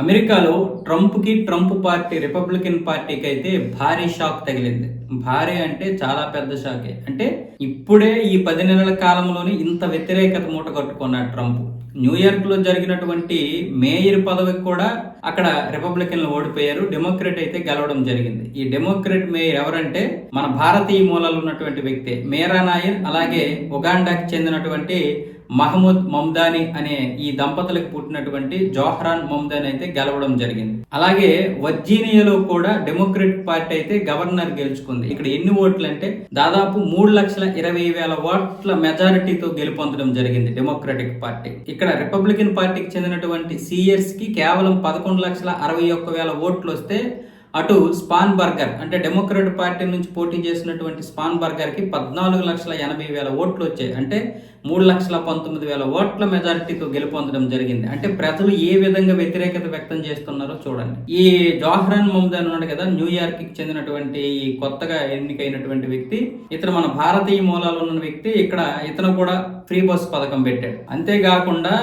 అమెరికాలో ట్రంప్కి Trump party Republican పార్టీకి అయితే భారీ షాక్ తగిలింది. భారీ అంటే చాలా పెద్ద షాకే. అంటే ఇప్పుడే ఈ పది నెలల కాలంలోనే ఇంత వ్యతిరేకత మూట కట్టుకున్నాడు ట్రంప్. న్యూయార్క్లో జరిగినటువంటి మేయర్ పదవికి కూడా అక్కడ రిపబ్లికన్లు ఓడిపోయారు. డెమోక్రేట్ అయితే గెలవడం జరిగింది. ఈ డెమోక్రేట్ మేయర్ ఎవరంటే మన భారతీయ మూలాలు ఉన్నటువంటి వ్యక్తి మేరా నాయర్ అలాగే ఉగాండాకి చెందినటువంటి మహమూద్ మమ్దాని అనే ఈ దంపతులకు పుట్టినటువంటి జోహ్రాన్ మమ్దాని అయితే గెలవడం జరిగింది. అలాగే వర్జీనియాలో కూడా డెమోక్రట్ పార్టీ అయితే గవర్నర్ గెలుచుకుంది. ఇక్కడ ఎన్ని ఓట్లు అంటే దాదాపు మూడు లక్షల ఇరవై వేల ఓట్ల మెజారిటీతో గెలుపొందడం జరిగింది డెమోక్రటిక్ పార్టీ. ఇక్కడ రిపబ్లికన్ పార్టీకి చెందినటువంటి సీయర్స్కి కేవలం పదకొండు లక్షల అరవై ఒక్క వేల ఓట్లు వస్తే అటు స్పాన్ బర్గర్ అంటే డెమోక్రాట్ పార్టీ నుంచి పోటీ చేసినటువంటి స్పాన్ బర్గర్కి పద్నాలుగు లక్షల ఎనభై వేల ఓట్లు వచ్చాయి. అంటే మూడు లక్షల పంతొమ్మిది వేల ఓట్ల మెజారిటీతో గెలుపొందడం జరిగింది. అంటే ప్రజలు ఏ విధంగా వ్యతిరేకత వ్యక్తం చేస్తున్నారో చూడండి. ఈ జోహ్రాన్ మమ్దాన్ ఉన్నాడు కదా న్యూయార్క్కి చెందినటువంటి ఈ కొత్తగా ఎన్నికైనటువంటి వ్యక్తి. ఇతను మన భారతీయ మూలాలు ఉన్న వ్యక్తి. ఇక్కడ ఇతను కూడా ఫ్రీ బస్ పథకం పెట్టాడు. అంతేకాకుండా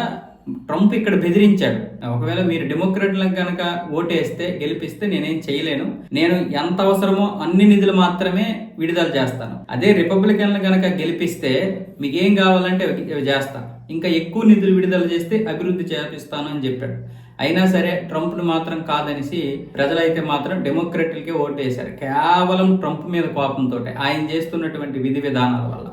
ట్రంప్ ఇక్కడ బెదిరించాడు. ఒకవేళ మీరు డెమోక్రాట్లకు కనుక ఓటేస్తే గెలిపిస్తే నేనేం చేయలేను. నేను ఎంత అవసరమో అన్ని నిధులు మాత్రమే విడుదల చేస్తాను. అదే రిపబ్లికన్లు కనుక గెలిపిస్తే మీకేం కావాలంటే చేస్తాను ఇంకా ఎక్కువ నిధులు విడుదల చేస్తే అభివృద్ధి చేపిస్తాను అని చెప్పాడు. అయినా సరే ట్రంప్ను మాత్రం కాదనేసి ప్రజలైతే మాత్రం డెమోక్రట్లకే ఓటేశారు. కేవలం ట్రంప్ మీద కోపంతో ఆయన చేస్తున్నటువంటి విధి విధానాల వల్ల.